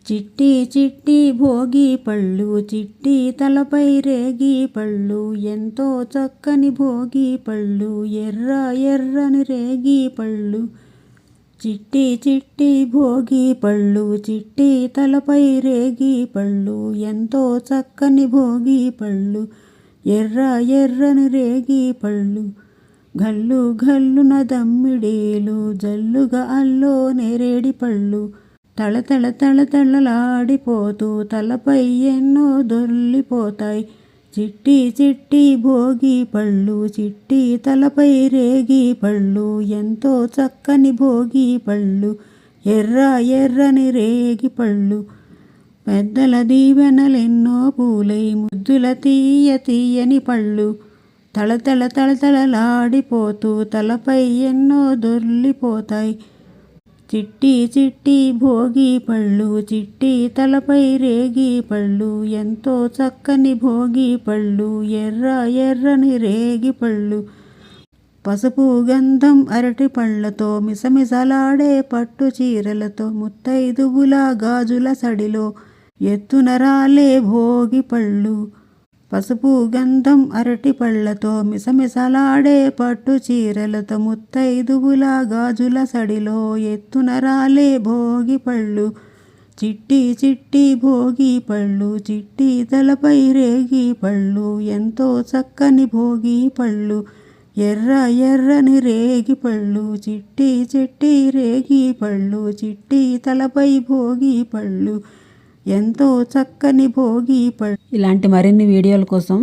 చిట్టి చిట్టి భోగి పళ్ళు చిట్టి తలపై రేగి పళ్ళు ఎంతో చక్కని భోగి పళ్ళు ఎర్ర ఎర్రని రేగి పళ్ళు. చిట్టి చిట్టి భోగి పళ్ళు చిట్టి తలపై రేగి పళ్ళు ఎంతో చక్కని భోగి పళ్ళు ఎర్ర ఎర్రని రేగి పళ్ళు. గల్లు గల్లున దమ్మిడేలు జల్లుగా అల్లో నేరేడి పళ్ళు. తళతళ తళతళలాడిపోతూ తలపై ఎన్నో దొర్లిపోతాయి. చిట్టి చిట్టి భోగి పళ్ళు చిట్టి తలపై రేగి పళ్ళు ఎంతో చక్కని భోగి పళ్ళు ఎర్ర ఎర్రని రేగి పళ్ళు. పెద్దల దీవెనలెన్నో పూలై ముద్దుల తీయ తీయని పళ్ళు. తళతళ తళతళలాడిపోతూ తలపై ఎన్నో దొర్లిపోతాయి. చిట్టి చిట్టి భోగి పళ్ళు చిట్టి తలపై రేగి పళ్ళు ఎంతో చక్కని భోగి పళ్ళు ఎర్ర ఎర్రని రేగి పళ్ళు. పసుపు గంధం అరటి పళ్ళతో మిసమిసలాడే పట్టు చీరలతో ముత్తైదుగుల గాజుల సడిలో ఎత్తున రాలే భోగి పళ్ళు. పసుపు గంధం అరటి పళ్ళతో మిసమిసలాడే పట్టు చీరలతో ముత్తైదువుల గాజుల సడిలో ఎత్తున రాలే భోగి పళ్ళు. చిట్టి చిట్టి భోగి పళ్ళు చిట్టి తలపై రేగి పళ్ళు ఎంతో చక్కని భోగి పళ్ళు. ఎర్ర ఎర్రని రేగి పళ్ళు చిట్టి చిట్టి రేగి పళ్ళు చిట్టి తలపై భోగి పళ్ళు. ఎంతో చక్కని భోగి ఇలాంటి మరిన్ని వీడియోల కోసం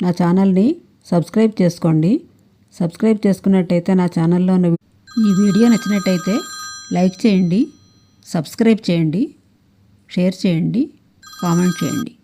నా ఛానల్ని సబ్స్క్రైబ్ చేసుకోండి. సబ్స్క్రైబ్ చేసుకున్నట్టయితే నా ఛానల్లో ఉన్న ఈ వీడియో నచ్చినట్టయితే లైక్ చేయండి సబ్స్క్రైబ్ చేయండి షేర్ చేయండి కామెంట్ చేయండి.